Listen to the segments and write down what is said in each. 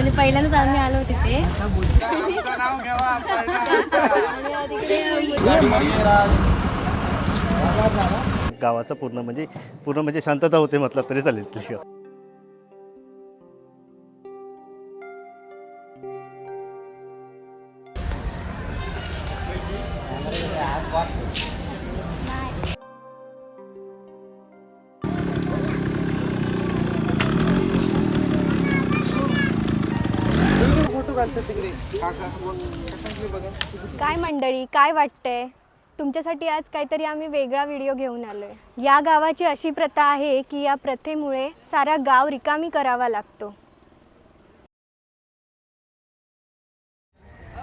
म्हणजे पहिल्यांदाच आम्ही आलो तिथे. गावाचं पूर्ण म्हणजे पूर्ण म्हणजे शांतता होते म्हटलं तरी चालेल. काय मंडळी काय वाटतंय? तुमच्यासाठी आज काहीतरी आम्ही वेगळा व्हिडिओ घेऊन आलोय. या गावाची अशी प्रथा आहे की या प्रथेमुळे सारा गाव रिकामी करावा लागतो.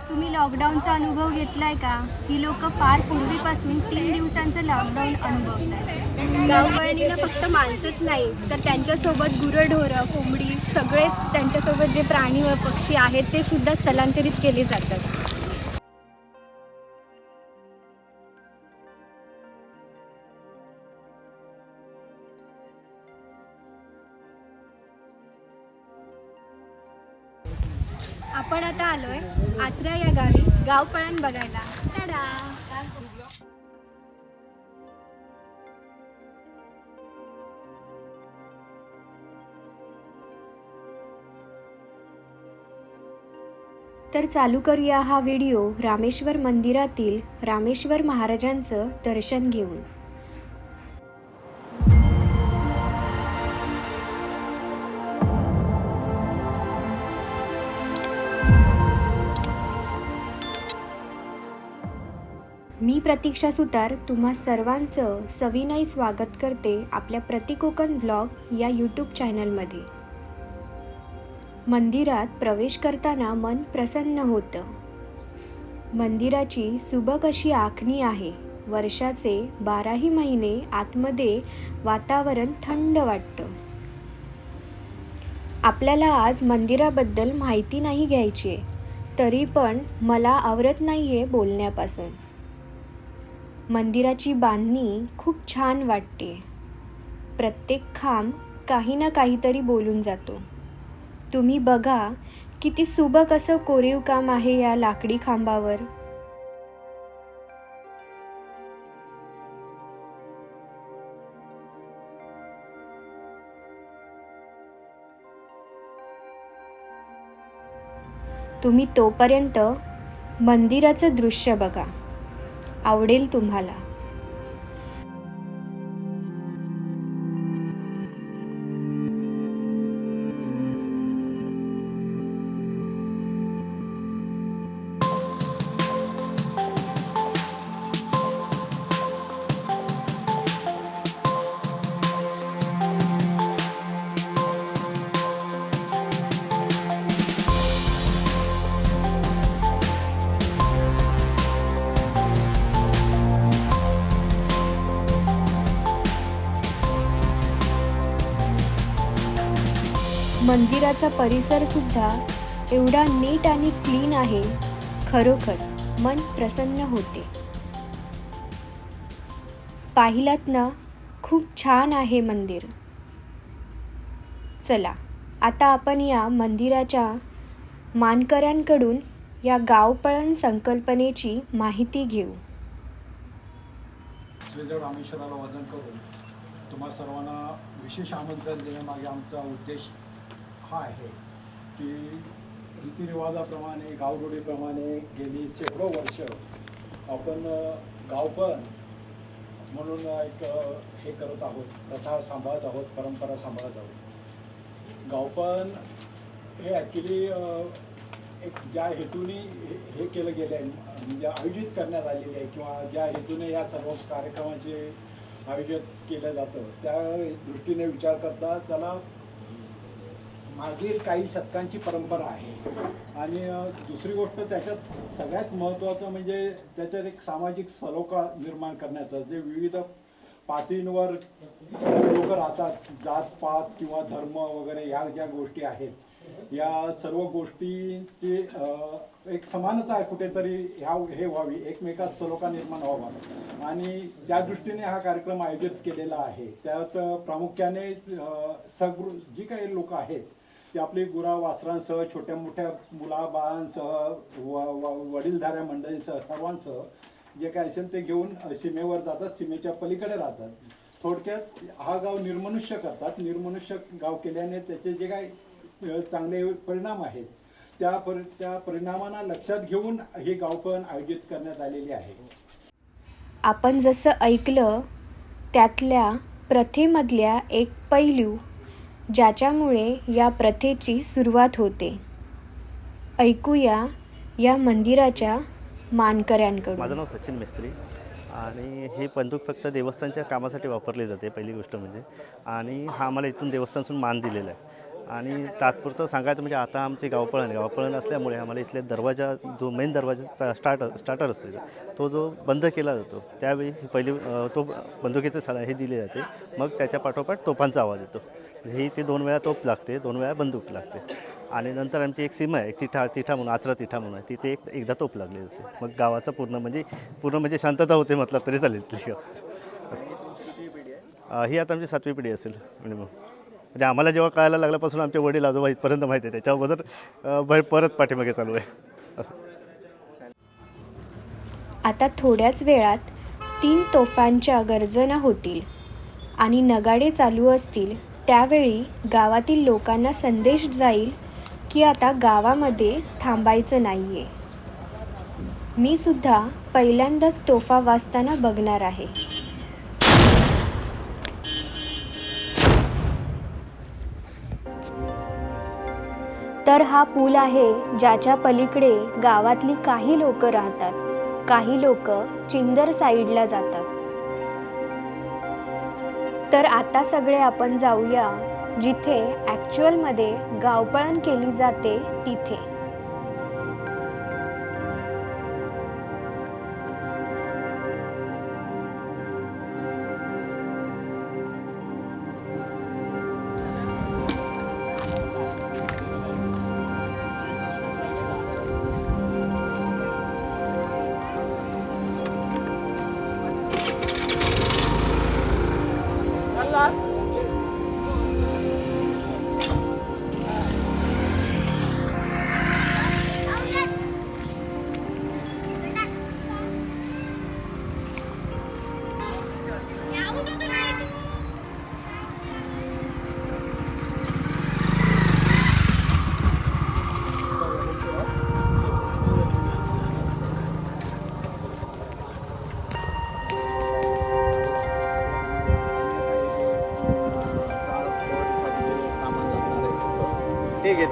तुम्ही लॉकडाऊनचा अनुभव घेतलाय का? ही लोक फार पूर्वीपासून तीन दिवसांचं लॉकडाऊन अनुभवतात गावकळणीला फक्त माणसंच नाही तर त्यांच्यासोबत गुरंढोरं कोंबडी सगळेच त्यांच्यासोबत जे प्राणी व पक्षी आहेत ते सुद्धा स्थलांतरित केले जातात. आपण आता आलोय आचरा या गावी गाव पळण बघायला. टाडा. तर चालू करूया हा व्हिडिओ रामेश्वर मंदिरातील रामेश्वर महाराजांचं दर्शन घेऊन. मी प्रतीक्षा सुतार तुम्हा सर्वांचं सविनय स्वागत करते आपल्या प्रतिकोकण ब्लॉग या यूट्यूब चॅनलमध्ये. मंदिरात प्रवेश करताना मन प्रसन्न होतं. मंदिराची सुबक अशी आखणी आहे. वर्षाचे बाराही महिने आतमध्ये वातावरण थंड वाटतं. आपल्याला आज मंदिराबद्दल माहिती नाही घ्यायची आहे, तरी पण मला आवरत नाही आहे बोलण्यापासून. मंदिराची बांधणी खूप छान वाटते. प्रत्येक खांब काही ना काहीतरी बोलून जातो. तुम्ही बघा किती सुबक असं कोरीव काम आहे या लाकडी खांबावर. तुम्ही तोपर्यंत मंदिराचं दृश्य बघा. आवडेल तुम्हाला. मंदिराचा परिसर सुद्धा एवढा नीट आणि क्लीन आहे खरोखर मन प्रसन्न होते. पाहिलात ना खूप छान आहे मंदिर. चला आता आपण या मंदिराच्या मानकऱ्यांकडून या गावपळण संकल्पनेची माहिती घेऊ. श्रीदेव रामेश्वराला वजन करून तुम्हा सर्वांना विशेष आमंत्रण देण्यामागे आमचा उद्देश हा आहे. की रीतिरिवाजाप्रमाणे गावगोडीप्रमाणे गेली शेकडो वर्ष आपण गावपण म्हणून एक हे करत आहोत प्रथा सांभाळत आहोत परंपरा सांभाळत आहोत. गावपण हे ॲक्च्युली एक ज्या हेतूने हे- हे केलं गेलं आहे म्हणजे आयोजित करण्यात आलेले आहे किंवा ज्या हेतूने या सर्व कार्यक्रमाचे आयोजित केलं जातं त्या दृष्टीने विचार करता त्याला मागील काही शतकांची परंपरा आहे. आणि दुसरी गोष्ट त्याच्यात सगळ्यात महत्त्वाचं म्हणजे त्याच्यात एक सामाजिक सलोखा निर्माण करण्याचं जे विविध पातळींवर लोक राहतात जात पात किंवा धर्म वगैरे ह्या ज्या गोष्टी आहेत या सर्व गोष्टींची एक समानता कुठेतरी ह्या हे व्हावी एकमेकात सलोखा निर्माण व्हावा. आणि त्या दृष्टीने हा कार्यक्रम आयोजित केलेला आहे. त्यात प्रामुख्याने सगृ जी काही लोक आहेत की आपली गुरा वासरांसह छोट्या मोठ्या मुलाबाळांसह व व- वडीलधाऱ्या मंडळींसह सर्वांसह जे काय असेल ते घेऊन सीमेवर जातात सीमेच्या पलीकडे राहतात. थोडक्यात हा गाव निर्मनुष्य करतात. निर्मनुष्य गाव केल्याने त्याचे जे काय चांगले परिणाम आहेत त्या परि त्या परिणामांना लक्षात घेऊन हे गावपण आयोजित करण्यात आलेले आहे. आपण जसं ऐकलं त्यातल्या प्रथेमधल्या एक पैलू ज्याच्यामुळे या प्रथेची सुरुवात होते. ऐकूया या मंदिराच्या मानकऱ्यांकडून. माझं नाव सचिन मिस्त्री आणि हे बंदूक फक्त देवस्थानच्या कामासाठी वापरली जाते पहिली गोष्ट म्हणजे. आणि हा आम्हाला इथून देवस्थानसून मान दिलेला आहे. आणि तात्पुरतं सांगायचं म्हणजे आता आमचे गावपळण गावपळण असल्यामुळे आम्हाला इथले दरवाजा जो मेन दरवाजाचा स्टार्ट स्टार्टर असतो तो जो बंद केला जातो त्यावेळी पहिली तो बंदुकीचे सला हे दिले जाते. मग त्याच्या पाठोपाठ तोफांचा आवाज येतो. ही ती दोन वेळा तोप लागते दोन वेळा बंदूक लागते. आणि नंतर आमची एक सीमा आहे तिठा तिठा म्हणून आचरा तिठा म्हणून आहे तिथे एक एकदा तोप लागली जाते मग गावाचा पूर्ण म्हणजे पूर्ण म्हणजे शांतता होते म्हटलं तरी चालेल असं. ही आता आमची सातवी पिढी असेल मिनिमम म्हणजे आम्हाला जेव्हा कळायला लागल्यापासून आमचे वडील आजोबा इथपर्यंत माहिती आहे त्याच्या अगोदर परत पाठीमागे चालू आहे. असं. आता थोड्याच वेळात तीन तोफांच्या गर्जना होतील आणि नगाडे चालू असतील. त्यावेळी गावातील लोकांना संदेश जाईल की आता गावामध्ये थांबायचं नाही आहे मी सुद्धा पहिल्यांदाच तोफा वाचताना बघणार आहे. तर हा पूल आहे ज्याच्या पलीकडे गावातली काही लोक राहतात. काही लोक चिंदर साईडला जातात. तर आता सगळे आपण जाऊया जिथे ॲक्च्युअलमध्ये गावपळण केली जाते तिथे.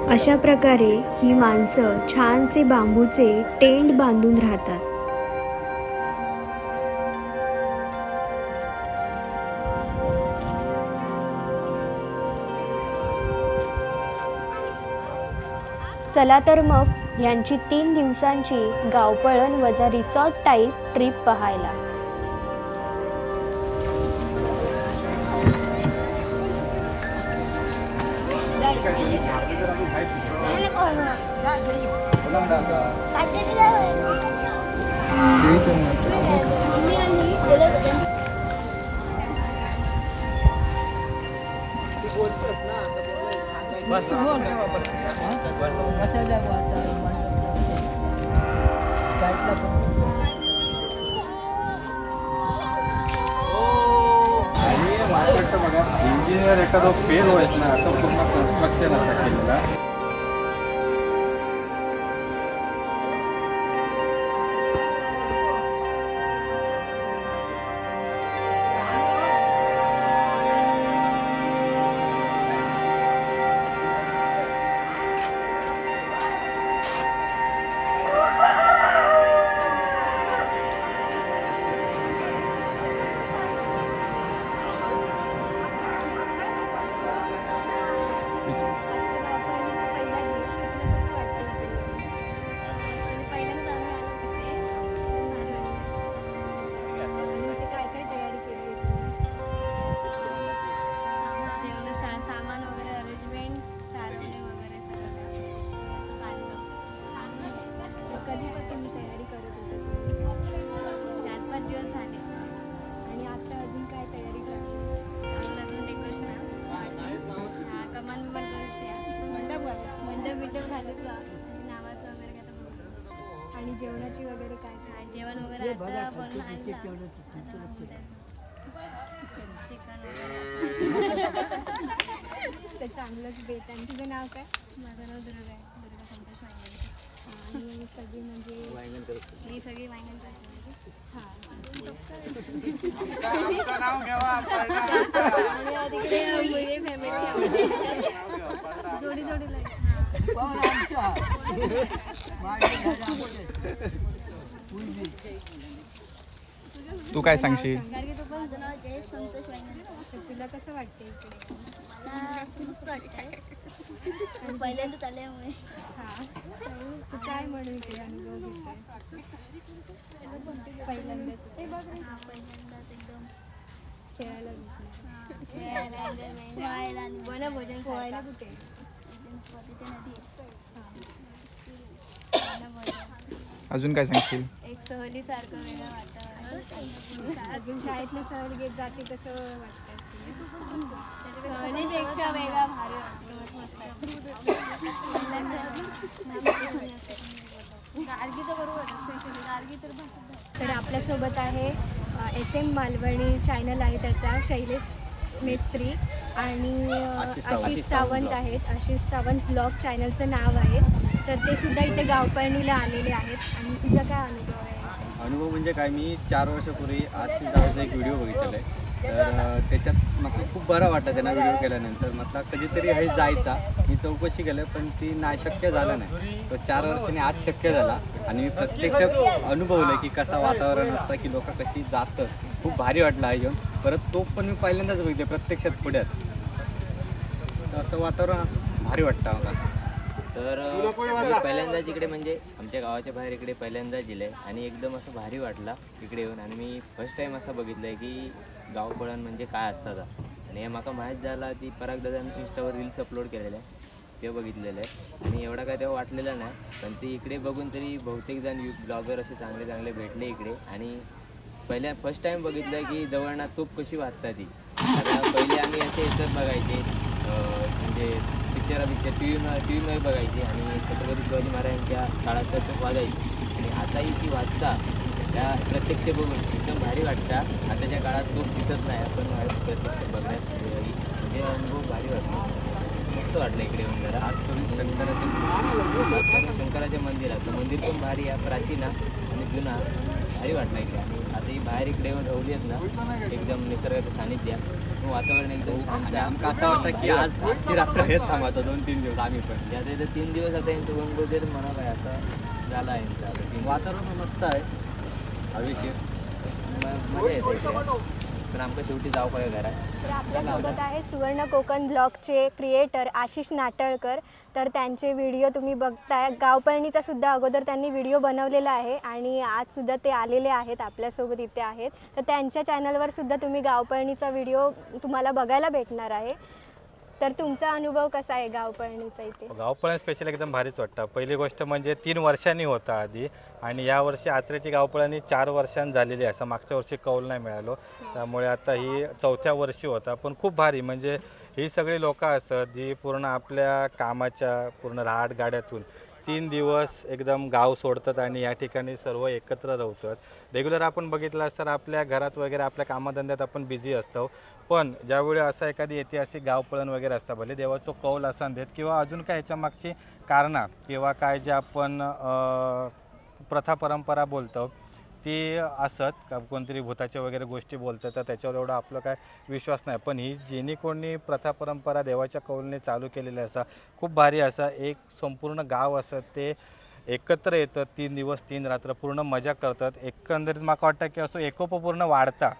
अशा प्रकारे ही माणसं छानसे बांबूचे टेंट बांधून राहतात. चला तर मग यांची तीन दिवसांची गावपळण वजा रिसॉर्ट टाईप ट्रिप पाहायला. आणि इंजिनियर एखादं फेल व्हायचं ना असं पूर्ण कन्स्ट्रक्शन असं आणि जेवणाची वगैरे काय काय? जेवण वगैरे आता बनवून आणलं. चिकन वगैरे तर चांगलंच बेत. आणि तुझं नाव काय? माझं नाव दुर्गा आहे. दुर्गा संतोष वांगे आणि सगळी म्हणजे ही सगळी वांगण करते आणि तिकडे मुली फॅमिली जोडी जोडीला. तू काय सांगशील? माझं नाव संतोष तुला कसं वाटते इकडे मला मस्त वाटतं पहिल्यांदाच आल्यामुळे हां. तू काय म्हणू इकडे अनुभव घेतोय पहिल्यांदाच पहिल्यांदाच एकदम खेळायला भेटलं पोहायला कुठे एकदम तिथे नदी आहे. अजून काय सांगशील एक सहलीसारखं वेगळं वातावरण अजून शाळेतनं सहल घेत जाते कसं वाटतं? सहलीपेक्षा वेगळा भारी वाटतो मस्त गार्गी तर बरोबर स्पेशली गार्गी. तर आपल्यासोबत आहे एस एम मालवणी चॅनल आहे त्याचा शैलेश मेस्त्री आणि आशिष सावंत. आहेत. आशिष सावंत ब्लॉग चॅनलचं नाव आहे. तर ते सुद्धा इथे गावपळणीला आलेले आहेत. आणि तुझा काय अनुभव आहे? अनुभव म्हणजे काय? मी चार वर्षापूर्वी आशिष दादाचा एक व्हिडिओ बघितलेला आहे. तर त्याच्यात मला खूप बरं वाटतं त्यांना व्हिडिओ केल्यानंतर. म्हटलं कधीतरी हे जायचा. मी चौकशी केलं पण ती नाही शक्य झालं नाही. तो चार वर्षांनी आज शक्य झाला. आणि मी प्रत्यक्ष अनुभवलं की कसं वातावरण असतं की लोक कशी जातं खूप भारी वाटलं आहे येऊन परत तो पण मी पहिल्यांदाच बघितले प्रत्यक्षात पुण्यात तर असं वातावरण भारी वाटतं मला तर पहिल्यांदाच इकडे म्हणजे आमच्या गावाच्या बाहेर इकडे पहिल्यांदाच दिलं आहे आणि एकदम असं भारी वाटला इकडे येऊन. आणि मी फर्स्ट टाईम असं बघितलं आहे की गावपळण म्हणजे काय असतात आणि हे म्हाका माहीत झाला ती पराग दादान इंस्टावर रील्स अपलोड केलेले आहे ते बघितलेलं आहे आणि एवढा काय तेव्हा वाटलेलं नाही. पण ते इकडे बघून तरी बहुतेक जण यू ब्लॉगर असे चांगले चांगले भेटले इकडे. आणि पहिल्या फर्स्ट टाईम बघितलं की जवळना तूप कशी वाचता ती. आता पहिले आम्ही असे याच्यात बघायचे. म्हणजे picture picture T V T व्हीमध्ये बघायची. आणि छत्रपती शिवाजी महाराजांच्या काळात तर तूप वाजायची. आणि आताही ती वाचता त्या प्रत्यक्ष बघून एकदम भारी वाटतं. आताच्या काळात तूप दिसत नाही आपण प्रत्यक्ष बघण्यात अं, म्हणजे अनुभव भारी वाटतो. मस्त वाटलं इकडे येऊन जरा. खास करून शंकराचे मंदिर. करून शंकराच्या मंदिरात. मंदिर पण भारी आहे प्राचीन आहे आणि जुना भारी वाटलं इकडे. आता ही बाहेर इकडे येऊन राहिली आहेत ना एकदम निसर्गाचं सानिध्य. वातावरण एकदम शांत आहे. आमका असं वाटतं की आज आजची रात्र येत थांबायचं दोन तीन दिवस आम्ही पण. आता इथं तीन दिवस आता यांचं वनभोजन म्हणा काय असं झालं आहे. वातावरण मस्त आहे. हवेशीर म- मजा येते इकडे. पण आमका शेवटी जाऊ पाहिजे घरात? तर आपल्यासोबत आहे सुवर्ण कोकण ब्लॉगचे क्रिएटर आशिष नाटळकर. तर त्यांचे व्हिडिओ तुम्ही बघताय. गावपळणीचा सुद्धा अगोदर त्यांनी व्हिडिओ बनवलेला आहे आणि आज सुद्धा ते आलेले आहेत आपल्यासोबत इथे आहेत. तर त्यांच्या चॅनलवर सुद्धा तुम्ही गावपळणीचा व्हिडिओ तुम्हाला बघायला भेटणार आहे. तर तुमचा अनुभव कसा आहे गावपळणीचा इथे? गावपळण स्पेशल एकदम भारीच वाटतं. पहिली गोष्ट म्हणजे तीन वर्षांनी होता आधी आणि यावर्षी आचऱ्याची गावपळणी चार वर्षांनी झालेली आहे असं मागच्या वर्षी कौल नाही मिळालो. त्यामुळे आता ही चौथ्या वर्षी होता पण खूप भारी. म्हणजे ही सगळी लोक असत जी पूर्ण आपल्या कामाच्या पूर्ण राहाट गाड्यातून तीन दिवस एकदम गाव सोडतात आणि या ठिकाणी सर्व एकत्र राहतात रेग्युलर आपण बघितलं तर आपल्या घरात वगैरे आपल्या कामधंद्यात आपण बिझी असतो. पण ज्यावेळी असं एखादी ऐतिहासिक गावपळण वगैरे असतं भले देवाचं कौल असा देत किंवा अजून काय याच्या मागची कारणं किंवा काय जे आपण प्रथा परंपरा बोलतो ती असत का कोणतरी भूताच्या वगैरे गोष्टी बोलतात तर त्याच्यावर एवढा आपलं काय विश्वास नाही. पण ही जेणे कोणी प्रथा परंपरा देवाच्या कौलने चालू केलेली असा खूप भारी असा एक संपूर्ण गाव असत ते एकत्र येतं तीन दिवस तीन रात्र पूर्ण मजा करतात. एकंदरीत मला वाटतं की असं एकोप पूर्ण वाढता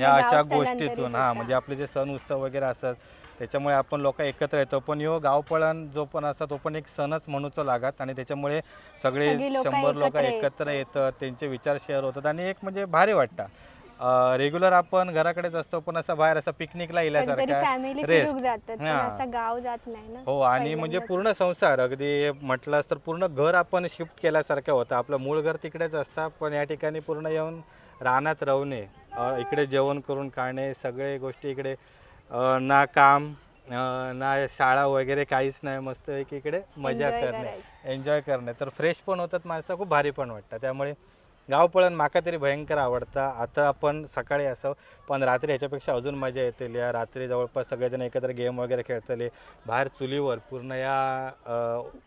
या अशा गोष्टीतून. हां. म्हणजे आपले जे सण उत्सव वगैरे असतात त्याच्यामुळे आपण लोक एकत्र येतो. पण यो गावपळण जो पण असतात तो पण एक सणच म्हणूचो लागत. आणि त्याच्यामुळे सगळे सगळी लोकं शंभर लोक एकत्र एकत्र येतात. त्यांचे विचार शेअर होतात. आणि एक म्हणजे भारी वाटतं. रेग्युलर आपण घराकडेच असतो पण असं बाहेर असं पिकनिकला फॅमिली जातात पण हां. असा गाव जात नाही ना हो आणि म्हणजे पहिल्यांदाच. पूर्ण संसार. अगदी म्हटलंस तर पूर्ण घर आपण शिफ्ट केल्यासारखं होतं. आपलं मूळ घर तिकडेच असतं पण या ठिकाणी पूर्ण येऊन रानात राहणे अ, इकडे जेवण करून खाणे सगळे गोष्टी इकडे ना काम ना शाळा वगैरे काहीच नाही मस्त एक इकडे मजा Enjoy करणे. करायचं. एन्जॉय करणे. तर फ्रेश पण होतात माणसं खूप भारी पण वाटतं त्यामुळे गावपळण माका तरी भयंकर आवडतं. आता आपण सकाळी असं पण रात्री ह्याच्यापेक्षा अजून मजा येतील या. रात्री जवळपास सगळेजण एकत्र गेम वगैरे खेळतले. बाहेर चुलीवर पूर्ण या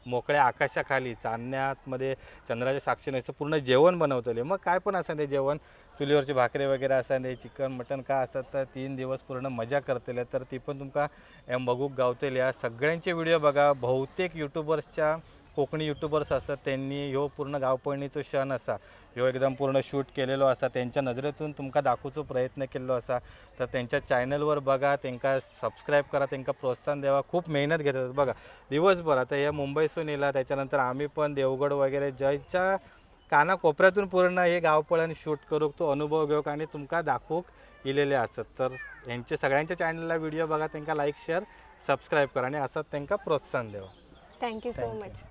मोकळ्या आकाशाखाली चांदण्यामध्ये चंद्राच्या साक्षीने असं पूर्ण जेवण बनवतले. मग काय पण असं ते जेवण. चुलीवरची भाकरी वगैरे असं चिकन मटन काय असतात तर तीन दिवस पूर्ण मजा करतले. तर ती पण तुमका एम बघूक गावतले या. सगळ्यांचे व्हिडिओ बघा. बहुतेक युट्यूबर्सच्या कोकणी युट्यूबर्स असतात त्यांनी ह्यो पूर्ण गावपळणीचो क्षण असा. ह्यो एकदम पूर्ण शूट केलेलो असा. त्यांच्या नजरेतून तुमका दाखवूचो प्रयत्न केलेलो असा. तर त्यांच्या चॅनलवर बघा त्यांका सबस्क्राईब करा त्यांका प्रोत्साहन द्यावा. खूप मेहनत घेतात. बघा दिवसभर आता या मुंबईसून येला त्याच्यानंतर आम्ही पण देवगड वगैरे जयच्या काना कोपऱ्यातून पूर्ण हे गावपळण शूट करूक तो अनुभव घेऊक आणि तुमका दाखवूक इलेले असत. तर यांचे सगळ्यांच्या चॅनलला व्हिडिओ बघा त्यांना लाईक शेअर सबस्क्राईब करा आणि असं त्यांना प्रोत्साहन द्यावा. Thank you so. मच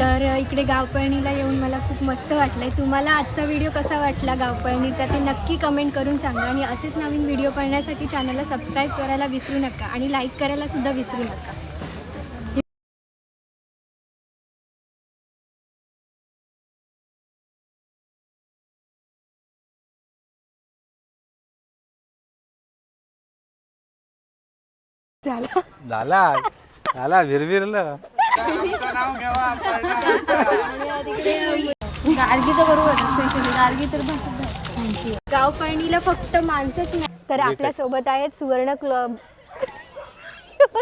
तर इकडे गावपळणीला येऊन मला खूप मस्त वाटलं आहे तुम्हाला आजचा व्हिडिओ कसा वाटला गावपळणीचा ते नक्की कमेंट करून सांगा आणि असेच नवीन व्हिडिओ पाहण्यासाठी चॅनलला सबस्क्राईब करायला विसरू नका आणि लाईक करायला सुद्धा विसरू नका. झाला? झाला. झाला विरविरलं. तर बरोबर आहे स्पेशली गाडगी तर गावपळणीला फक्त माणसंच नाही तर आपल्यासोबत आहेत सुवर्ण क्लब